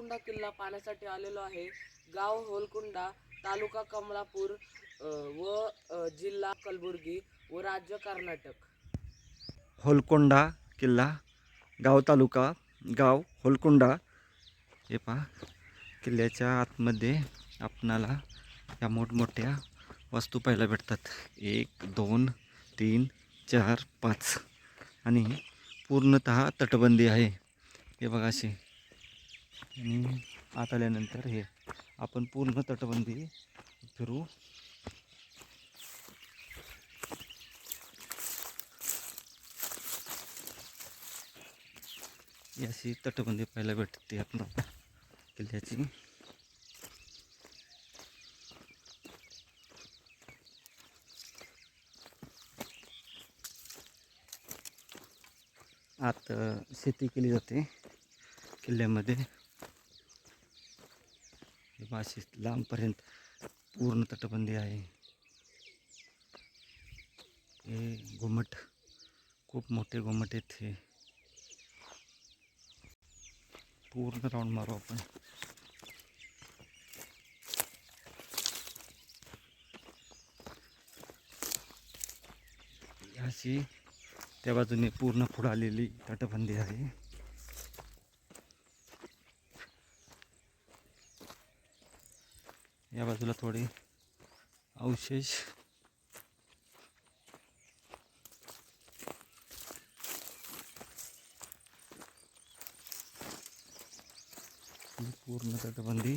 होलकुंडा किल्ला पाहण्यासाठी आलेलो आहे. गाव होलकुंडा तालुका कमलापूर व जिल्हा कलबुर्गी व राज्य कर्नाटक. होलकोंडा किल्ला गाव तालुका गाव होलकोंडा. हे पहा किल्ल्याच्या आतमध्ये आपणाला या मोठमोठ्या वस्तू पाहायला भेटतात. एक दोन तीन चार पाच. आणि पूर्णतः तटबंदी आहे. हे बघा अशी आणि आत आल्यानंतर हे आपण पूर्ण तटबंदी फिरू. अशी तटबंदी पाहायला भेटते आपण किल्ल्याची. आत शेती केली जाते किल्ल्यामध्ये. हे लांबपर्यंत पूर्ण तटबंदी आहे. हे घुमट खूप मोठे घुमट आहेत हे. पूर्ण राऊंड मारू आपण. अशी त्या बाजूने पूर्ण पुढं आलेली तटबंदी आहे. या बाजूला थोडे अवशेष. पूर्ण तटबंदी.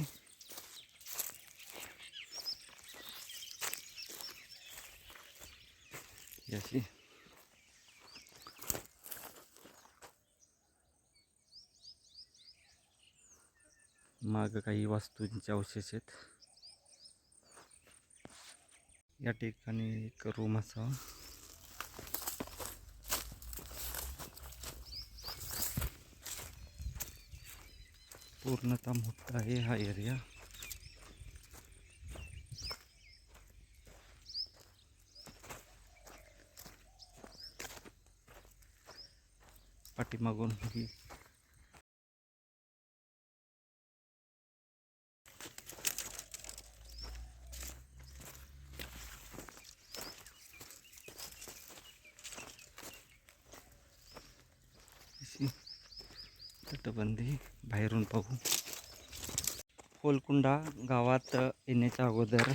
याची अशी. माग काही वास्तूंचे अवशेष आहेत. या ठिकाणी एक रूम असावा पूर्णतः मोठा आहे हा एरिया पाठीमागून ही तटबंदी बाहेरून पाहू. कोलकुंडा गावात येण्याच्या अगोदर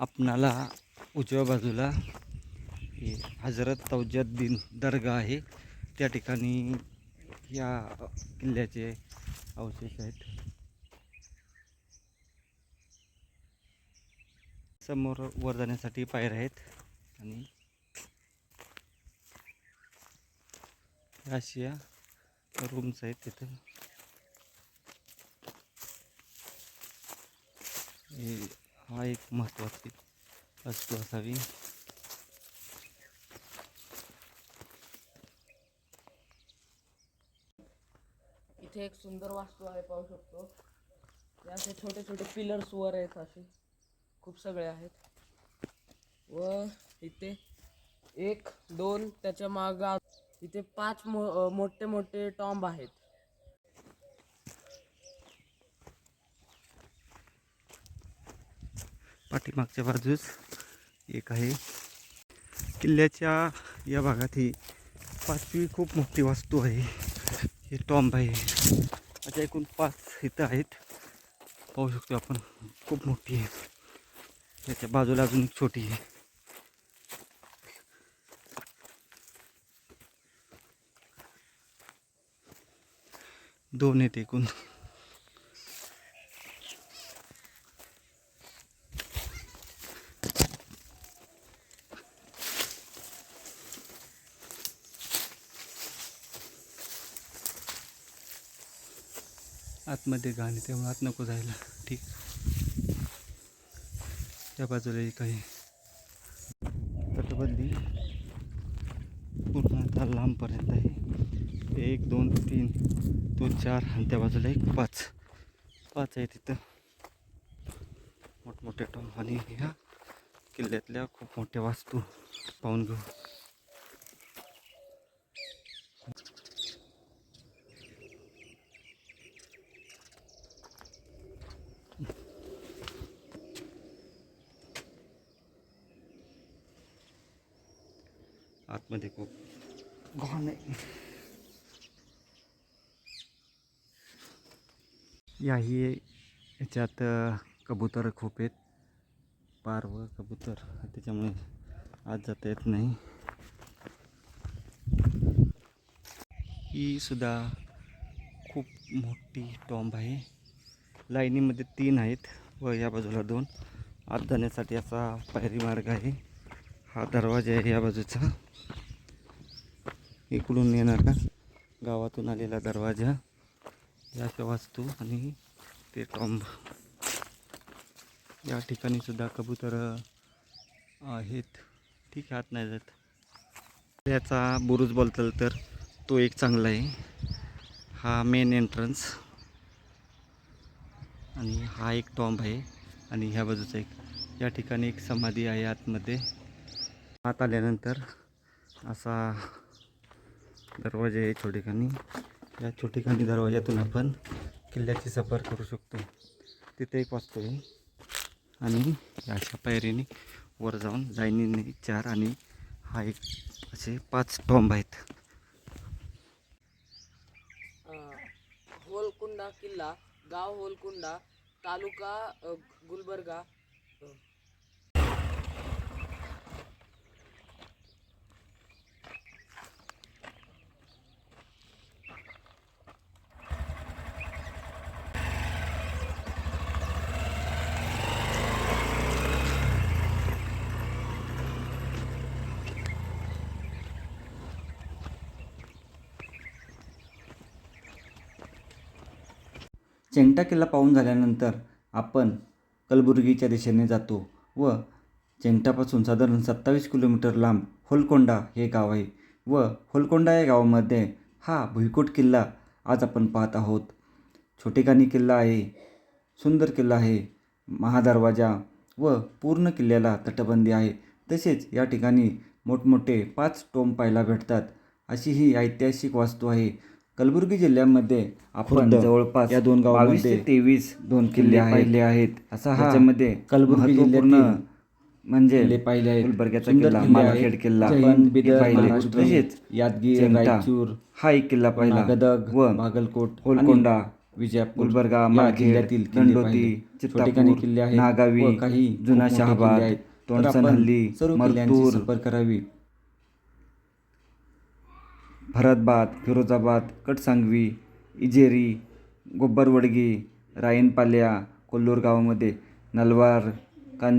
आपणाला उजव्या बाजूला हे हजरत तौजद्दीन दर्गा आहे. त्या ठिकाणी या किल्ल्याचे अवशेष आहेत. समोर वर जाण्यासाठी पायऱ्या आहेत आणि अशी या रूम्स आहेत तिथं. हे हा एक महत्त्वाची वस्तू असावी. इथे एक सुंदर वास्तू आहे पाहू शकतो. असे छोटे छोटे पिलर्स वर आहेत असे. खूप सगळे आहेत. व इथे एक दोन त्याच्या माग इथे पाच मो मोठे मोठे टॉम्ब आहेत. पाठीमागच्या बाजूस एक आहे. किल्ल्याच्या या भागात ही पाचवी खूप मोठी वास्तू आहे. हे टॉम्ब आहे. आता एकूण पाच इथं आहेत. पाहू शकतो आपण खूप मोठी आहे. त्याच्या बाजूला अजून एक छोटी आहे. दोन आहेत एकूण आतमध्ये घाण आहे त्यामुळे आत नको जायला. ठीक. त्या बाजूला काही तटबंदी. पूर्ण आता लांबपर्यंत आहे. एक दोन तीन दोन चार आणि त्या बाजूला एक पाच. पाच आहे तिथं. मोठमोठे टॉम आणि ह्या किल्ल्यातल्या खूप मोठ्या वास्तू पाहून घेऊ. आतमध्ये खूप. घाण आहे. याही याच्यात कबूतर खूप आहेत. पारवं कबूतर. त्याच्यामुळे आत जाता येत नाही. ही सुद्धा खूप मोठी टॉम्ब आहे. लाईनीमध्ये तीन आहेत व या बाजूला दोन. आत जाण्यासाठी असा पायरी मार्ग आहे. हा दरवाजा आहे या बाजूचा. इकडून येणार का? गावातून आलेला दरवाजा. याच्या वास्तू आणि ते टॉम्ब. या ठिकाणी सुद्धा कबूतर आहेत. ठीक आहे आत नाही जात. याचा बुरुज बोलताल तर तो एक चांगला आहे. हा मेन एंट्रन्स आणि हा एक टॉम्ब आहे. आणि ह्या बाजूचा एक. या ठिकाणी एक समाधी आहे आतमध्ये. आत आल्यानंतर असा दरवाजा आहे छोटेखानी. या छोटेखानी दरवाजातून आपण किल्ल्याची सफर करू शकतो. तिथे एक वाचतो आहे. आणि अशा पायरीने वर जाऊन जायनीने चार आणि हा एक असे पाच टॉम्ब आहेत. होलकुंडा किल्ला गाव होलकुंडा तालुका गुलबर्गा चेंगटा किल्ला पाहून झाल्यानंतर आपण कलबुर्गीच्या दिशेने जातो व चेंगटापासून साधारण सत्तावीस किलोमीटर लांब होलकोंडा हे गाव आहे व होलकोंडा या गावामध्ये हा भुईकोट किल्ला आज आपण पाहत आहोत. छोटेखानी किल्ला आहे सुंदर किल्ला आहे महादरवाजा व पूर्ण किल्ल्याला तटबंदी आहे. तसेच या ठिकाणी मोठमोठे पाच टोम पाहायला भेटतात. अशी ही ऐतिहासिक वास्तू आहे. कलबुर्गी जिल्ह्यामध्ये आपण जवळपास या दोन गावांमध्ये तेवीस दोन किल्ले पाहिले आहेत. असा हा त्याच्यामध्ये कलबुर्गी जिल्ह्यातील म्हणजे पाहिले आहेत. गुलबर्ग्याचा किल्ला मालखेड. किल्ला तसेच यादगीर रायचूर हा एक किल्ला पाहिला. गदग व बागलकोट होलकोंडा विजयपूर गुलबर्गा या मालखेड किल्ल्यातील किल्ले दंडोती पाहिले. छोटेखानी चित्तापूर किल्ले आहेत नागावी काही जुना शहाबाद तोंडसनहल्ली सर्व किल्ल्यांची मरतूर सफर करावी. भरतबाद फिरोजाबाद कटसांगवी इजेरी गोब्बरवडगी रायनपाल्या कोल्लूर गावामध्ये नलवार कां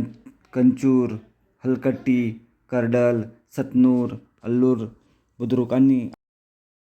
कंचूर हलकट्टी कर्डल सतनूर अल्लूर बुद्रुक आणि